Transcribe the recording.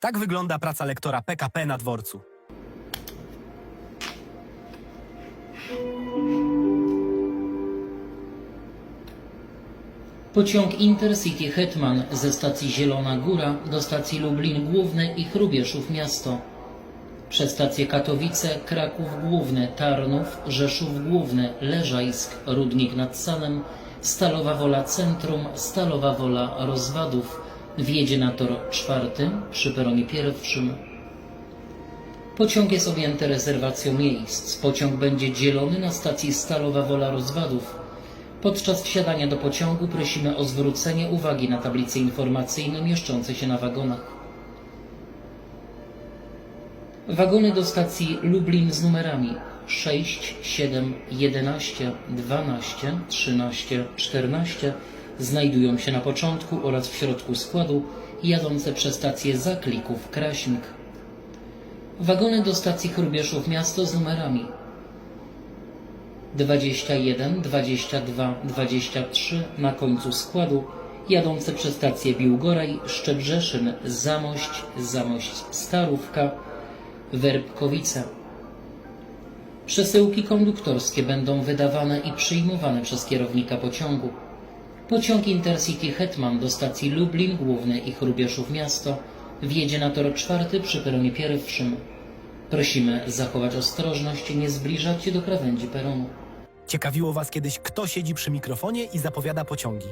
Tak wygląda praca lektora PKP na dworcu. Pociąg Intercity Hetman ze stacji Zielona Góra do stacji Lublin Główny i Chrubieszów Miasto. Przez stacje Katowice, Kraków Główny, Tarnów, Rzeszów Główny, Leżajsk, Rudnik nad Sanem, Stalowa Wola Centrum, Stalowa Wola Rozwadów wjedzie na tor czwarty przy peronie pierwszym. Pociąg jest objęty rezerwacją miejsc. Pociąg będzie dzielony na stacji Stalowa Wola Rozwadów. Podczas wsiadania do pociągu prosimy o zwrócenie uwagi na tablice informacyjne mieszczące się na wagonach. Wagony do stacji Lublin z numerami 6, 7, 11, 12, 13, 14 znajdują się na początku oraz w środku składu jadące przez stację Zaklików Kraśnik. Wagony do stacji Chrubieszów Miasto z numerami 21, 22, 23 na końcu składu jadące przez stację Biłgoraj, Szczebrzeszyn, Zamość, Zamość Starówka, Werbkowice. Przesyłki konduktorskie będą wydawane i przyjmowane przez kierownika pociągu. Pociąg Intercity Hetman do stacji Lublin Główny i Chrubieszów Miasto wjedzie na tor czwarty przy peronie pierwszym. Prosimy zachować ostrożność i nie zbliżać się do krawędzi peronu. Ciekawiło Was kiedyś, kto siedzi przy mikrofonie i zapowiada pociągi.